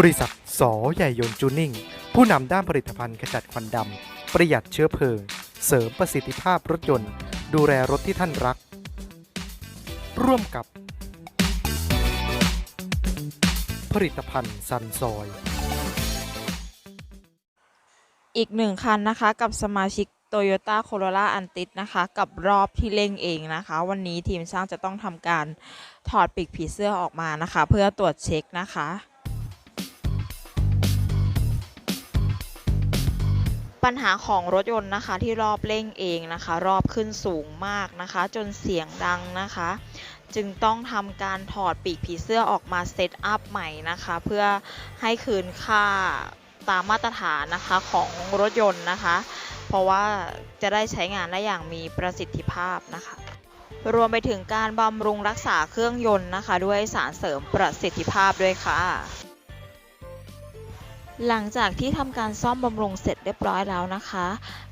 บริษัทสอใหญ่ยนจูนิ่ง ผู้นำด้านผลิตภัณฑ์ขจัดควันดำ ประหยัดเชื้อเพลิง เสริมประสิทธิภาพรถยนต์ ดูแลรถที่ท่านรัก ร่วมกับ ผลิตภัณฑ์ซันซอย อีกหนึ่งคันนะคะกับสมาชิก Toyota Corolla a n t i s นะคะกับรอบที่เร่งเองนะคะ วันนี้ทีมช่างจะต้องทำการถอดปีกผีเสื้อออกมานะคะ เพื่อตรวจเช็คนะคะ ปัญหาของรถยนต์นะคะที่รอบเร่งเองนะคะ รอบขึ้นสูงมากนะคะ จนเสียงดังนะคะ จึงต้องทำการถอดปีกผีเสื้อออกมาเซตอัพใหม่นะคะ เพื่อให้คืนค่าตามมาตรฐานนะคะของรถยนต์นะคะ เพราะว่าจะได้ใช้งานได้อย่างมีประสิทธิภาพนะคะ รวมไปถึงการบำรุงรักษาเครื่องยนต์นะคะ ด้วยสารเสริมประสิทธิภาพด้วยค่ะ หลังจากที่ทำการซ่อมบำรุงเสร็จเรียบร้อยแล้วนะคะ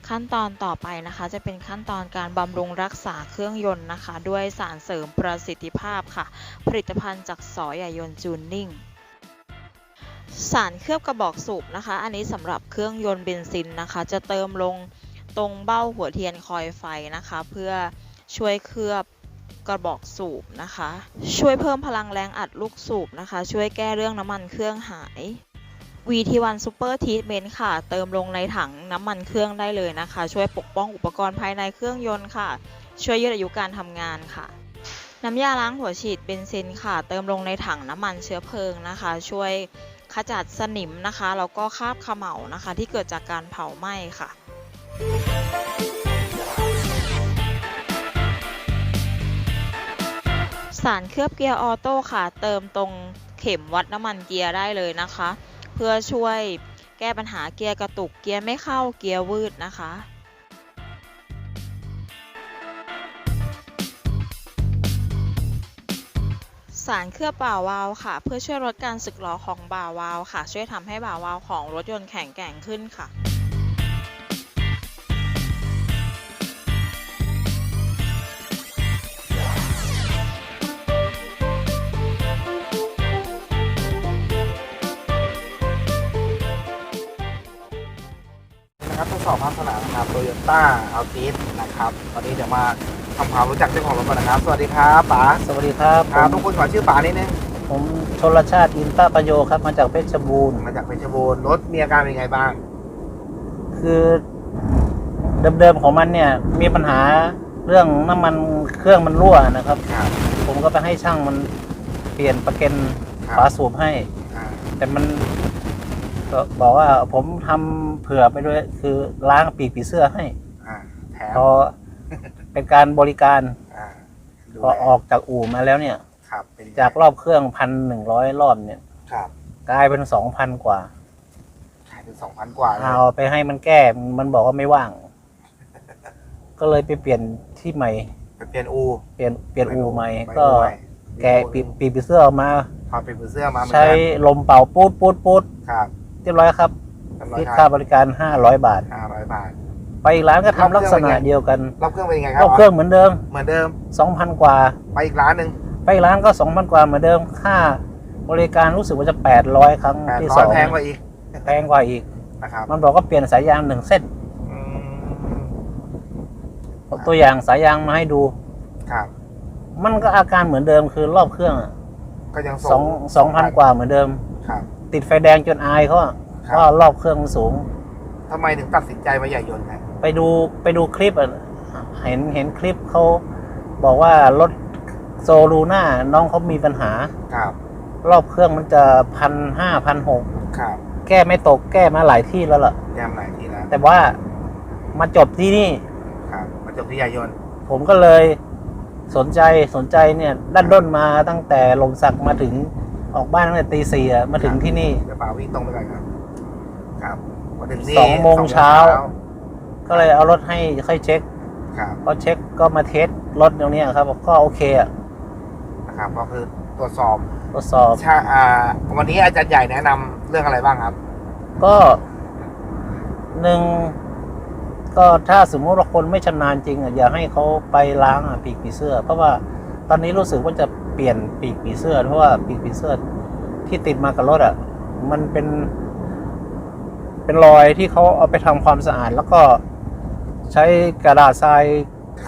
ขั้นตอนต่อไปนะคะจะเป็นขั้นตอนการบำรุงรักษาเครื่องยนต์นะคะ ด้วยสารเสริมประสิทธิภาพค่ะ ผลิตภัณฑ์จากสอใหญ่ยนต์จูนนิ่งสารเคลือบกระบอกสูบนะคะ อันนี้สำหรับเครื่องยนต์เบนซินนะคะ จะเติมลงตรงเบ้าหัวเทียนคอยไฟนะคะ เพื่อช่วยเคลือบกระบอกสูบนะคะ ช่วยเพิ่มพลังแรงอัดลูกสูบนะคะ ช่วยแก้เรื่องน้ำมันเครื่องหาย VT1 Super Treatment ค่ะ เติมลงในถังน้ำมันเครื่องได้เลยนะคะ ช่วยปกป้องอุปกรณ์ภายในเครื่องยนต์ค่ะ ช่วยยืดอายุการทำงานค่ะ น้ำยาล้างหัวฉีดเบนซินค่ะ เติมลงในถังน้ำมันเชื้อเพลิงนะคะ ช่วยขจัดสนิมนะคะ แล้วก็คราบขม่านะคะ ที่เกิดจากการเผาไหม้ค่ะสารเคลือบเกียร์ออโต้ค่ะ เติมตรงเข็มวัดน้ำมันเกียร์ได้เลยนะคะ เพื่อช่วยแก้ปัญหาเกียร์กระตุกเกียร์ไม่เข้าเกียร์วืดนะคะสารเคลือบบ่าวาล์วค่ะ เพื่อช่วยลดการสึกหรอของบ่าวาล์วค่ะ ช่วยทำให้บ่าวาล์วของรถยนต์แข็งแกร่งขึ้นค่ะ สอบภาคสนามนะครับโตโยต้าอัลติสนะครับตอนนี้เดี๋ยวมาทำความรู้จักเจ้าของรถก่อนนะครับ สวัสดีครับป๋าสวัสดีครับครับผทุมกคนขอชื่อป๋านิดนึงผมชนลชาติอินตาประโยครับ มาจากเพชรบูรณ์มาจากเพชรบูรณ์รถมีอาการเป็นไงบ้าง คือเดิมๆของมันเนี่ยมีปัญหาเรื่องน้ำมันเครื่องมันรั่วนะครับครับผมก็ไปให้ช่างมันเปลี่ยนประเก็นครับฝาสูบให้อ่าแต่มัน ก็บอกว่าผมทำเผื่อไปด้วย คือล้างปีกผีเสื้อให้ อ่าแถมพอเป็นการบริการอ่าดูพอแลออกจากอู่มาแล้วเนี่ย ครับเป็นยังไงจากรอบเครื่องพันหนึ่งร้อยรอบเนี่ย ครับกลายเป็นสองพันกว่า ขายเป็นสองพันกว่าเลยเอาไปให้มันแก้มันบอกว่าไม่ว่าง ก็เลยไปเปลี่ยนที่ใหม่ ไปเปลี่ยนอูเปลี่ยนเปลี่ยนอูใหม่ ไปก็อูใหม่แกะปีปีปีเสื้อออกมา พอเป็นเสื้อมาเหมือนใช้กันลมเป่าปูดปูดปูดครับ เรียบร้อยครับเรียบร้อยคิดคค่ารับบริการ 500 บาทห้าร้อยบาท ไปอีกร้านก็ทำลักษณะเดียวกันรอบเครื่องเป็นยังไงครัรอบเครื่องเหมือนเดิม เหมือนเดิม 2,000 กว่า ไปอีกร้านหนึ่งไปอีกร้านก็ 2,000 กว่าเหมือนเดิม ค่าบริการรู้สึกว่าจะ 800 ครั้งแปดที่ร้สอยองแพงกว่าอีก แพงกว่าอีกนะครับมันบอกว่าเปลี่ยนสายยางหนึ่งเส้นอืมเอาตัวอย่างสายยางมาให้ดู ครับ มันก็อาการเหมือนเดิมคือรอบเครื่องอะก็ยังสองสองพันกว่าเหมือนเดิม ครับ ติดไฟแดงจนอายเขาอะครับว่ารอบเครื่องมันสูง ทำไมถึงตัดสินใจมาใหญ่ยนต์ครับไปดูไปดูคลิปอะเห็นเห็นคลิปเขาบอกว่ารถโซลูน่าน้องเขามีปัญหา ครับรอบเครื่องมันจะพันห้าพันหกครับแก้ไม่ตกแก้มาหลายที่แล้วล่ะ แยมหลายทีแล้วแต่ว่ามาจบที่นี่ ครับมาจบที่ใหญ่ยนต์ผมก็เลยสนใจสนใจเนี่ยด้านด้นมาตั้งแต่ลมสักมาถึง ออกบ้านตั้งแต่ตีสี่อะมาถึงที่นี่ เดี๋ยวป่าวิ่งตรงไปก่อนครับ ครับมาถึงนี่สองโมงสอเช้า ก็เลยเอารถให้ค่อยเช็คครับพอเช็คก็มาเทสรถตรงเนี้ยครับก็โอเคอะนะครับก็คือตรวจสอบทดสอบชาอ่าวันนี้อาจารย์ใหญ่แนะนำเรื่องอะไรบ้างครับ ก็หนึ่งก็ถ้าสมมติว่าคนไม่ชำนาญจริงอะอย่าให้เขาไปล้างอะปีกผีเสื้อ เพราะว่าตอนนี้รู้สึกว่าจะ เปลี่ยนปีกผีเสื้อเพราะว่าปีกผีเสื้อที่ติดมากับรถอะมันเป็น เป็นรอยที่เขาเอาไปทำความสะอาด แล้วก็ใช้กระดาษทราย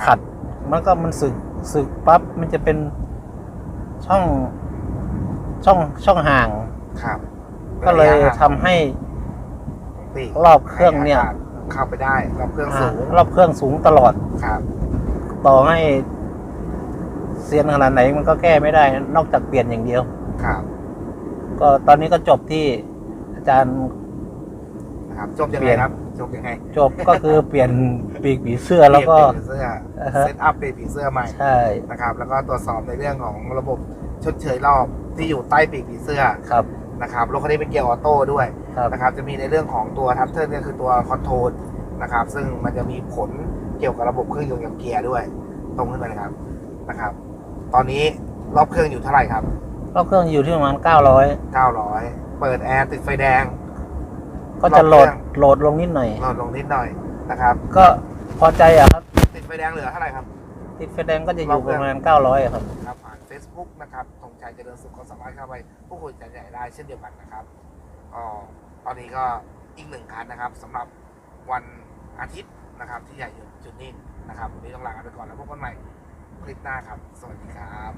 ขัด มันก็มันสึกสึกปั๊บมันจะเป็นช่องช่องช่องห่างครับ ก็เลยทำให้ปีกรอบเครื่องเนี่ยให้ากาศเข้าไปได้ รอบเครื่องสูง รอบเครื่องสูงตลอดครับ ต่อให้ เซียนขนาดไหนมันก็แก้ไม่ได้ นอกจากเปลี่ยนอย่างเดียว ครับ ก็ตอนนี้ก็จบที่อาจารย์นะครับจบยังเปลี่ไงยน ครับจบยังไงจบก็คือเปลี่ยนปีกผีเสื้อแล้วก็ เปลี่ยนผีเสื้ออ่าฮะ เซตอัพเป็นผีเสื้อใหม่ ใช่ นะครับ แล้วก็ตรวจสอบในเรื่องของระบบชดเชยรอบที่อยู่ใต้ปีกผีเสื้อครับนะครับรถคันนี้เป็นเกียร์ออโต้ด้วยครับนะครับ จะมีในเรื่องของตัวทับเทิร์นก็คือตัวคอนโทรลนะครับ ซึ่งมันจะมีผลเกี่ยวกับระบบเครื่องยนต์กับเกียร์ด้วย ตรงขึ้นไปนะครับนะครับ ตอนนี้รอบเครื่องอยู่เท่าไหร่ครับ รอบเครื่องอยู่ที่ประมาณ900 900เปิดแอร์ติดไฟแดง ก็จะโหลดรอบเครื่อง โหลดลงนิดหน่อย ลดลงนิดหน่อยนะครับ ก็พอใจอะครับ ติดไฟแดงเหลือเท่าไหร่ครับ ติดไฟแดงก็จะอรอยู่บเครื่ปองระมาณ900อะครับ ครับผ่าน Facebook นะครับธงชัยเจริญสุขก็สามารถเข้าไปพูดคุยกันใหญ่ได้เช่นเดียวกันนะครับก็ตอนนี้ก็อีกหนึ่งคันนะครับสำหรับวันอาทิตย์นะครับที่ใหญ่อยู่จุดนิ่งนะครับวันนี้ต้องลากันไปก่อนแล้วพบกันใหม่ คลิปหน้าครับ สวัสดีครับ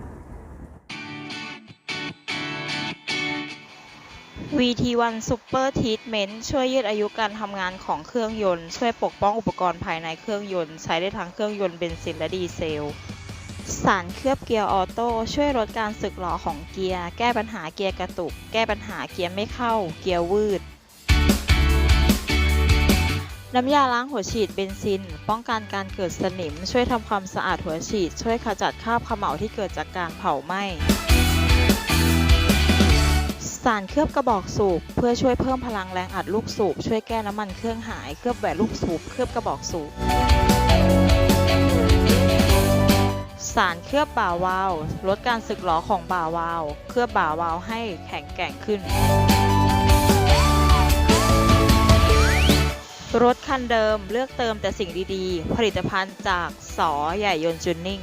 VT1 Super Treatment ช่วยยืดอายุการทำงานของเครื่องยนต์ ช่วยปกป้องอุปกรณ์ภายในเครื่องยนต์ ใช้ได้ทั้งเครื่องยนต์เบนซินและดีเซล สารเคลือบเกียร์ออโต้ช่วยลดการสึกหรอของเกียร์ แก้ปัญหาเกียร์กระตุก แก้ปัญหาเกียร์ไม่เข้า เกียร์วืด น้ำยาล้างหัวฉีดเบนซิน ป้องกันการเกิดสนิม ช่วยทำความสะอาดหัวฉีด ช่วยขจัดคราบขม่าที่เกิดจากการเผาไหม้สารเคลือบกระบอกสูบ เพื่อช่วยเพิ่มพลังแรงอัดลูกสูบ ช่วยแก้น้ำมันเครื่องหาย เคลือบแหวนลูกสูบ เคลือบกระบอกสูบ สารเคลือบบ่าวาล์วลดการสึกหรอของบ่าวาล์วเคลือบบ่าวาล์วให้แข็งแกร่งขึ้น รถคันเดิมเลือกเติมแต่สิ่งดีๆ ผลิตภัณฑ์จากสอใหญ่ยนจูนนิ่ง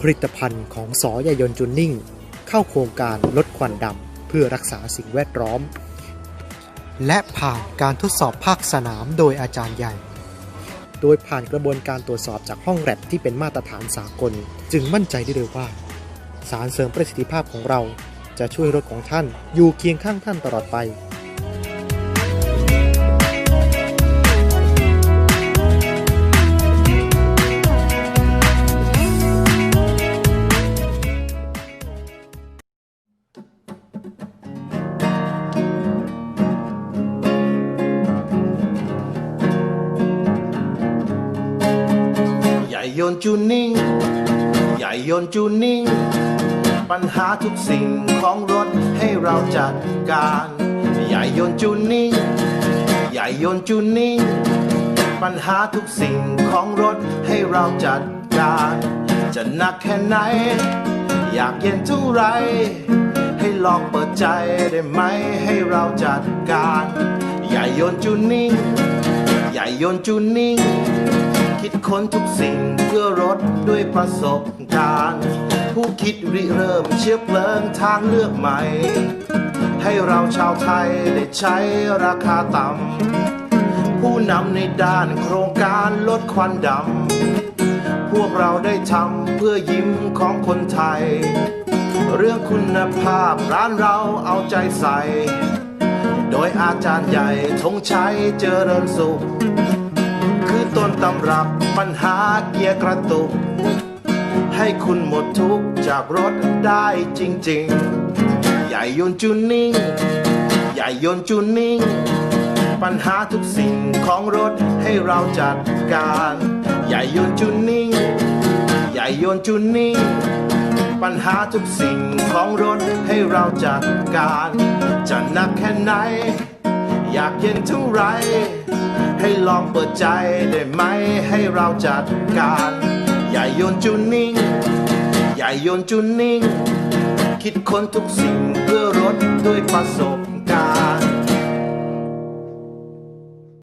ผลิตภัณฑ์ของสอใหญ่ยนจูนนิ่ง เข้าโครงการลดควันดำเพื่อรักษาสิ่งแวดล้อม และผ่านการทดสอบภาคสนามโดยอาจารย์ใหญ่ โดยผ่านกระบวนการตรวจสอบจากห้องแลบที่เป็นมาตรฐานสากล จึงมั่นใจได้เลยว่า สารเสริมประสิทธิภาพของเราจะช่วยรถของท่านอยู่เคียงข้างท่านตลอดไป ยนต์จูนิ่ง ใหญ่ยนต์จูนิ่ง ปัญหาทุกสิ่งของรถให้เราจัดการ ใหญ่ยนต์จูนิ่ง ใหญ่ยนต์จูนิ่ง ปัญหาทุกสิ่งของรถให้เราจัดการ จะหนักแค่ไหน อยากเย็นเท่าไร ให้ลองเปิดใจได้ไหมให้เราจัดการ ใหญ่ยนต์จูนิ่ง ใหญ่ยนต์จูนิ่ง คิดค้นทุกสิ่งเพื่อรถด้วยประสบการณ์ ผู้คิดริเริ่มเชื้อเพลิงทางเลือกใหม่ ให้เราชาวไทยได้ใช้ราคาต่ำผู้นำในด้านโครงการลดควันดำ พวกเราได้ทำเพื่อยิ้มของคนไทย เรื่องคุณภาพร้านเราเอาใจใส่ โดยอาจารย์ใหญ่ธงชัยเจริญสุข ตำรับปัญหาเกียร์กระตุก ให้คุณหมดทุกจากรถได้จริง ๆ ใหญ่ยนจูนนิ่ง ใหญ่ยนจูนนิ่ง ปัญหาทุกสิ่งของรถให้เราจัดการ ใหญ่ยนจูนนิ่ง ใหญ่ยนจูนนิ่ง ปัญหาทุกสิ่งของรถให้เราจัดการ จะหนักแค่ไหน อยากเย็นเท่าไร ให้ลองเปิดใจได้ไหมให้เราจัดการ อย่าโยนจูนนิ่ง อย่าโยนจูนนิ่ง คิดค้นทุกสิ่งเพื่อรถด้วยประสบ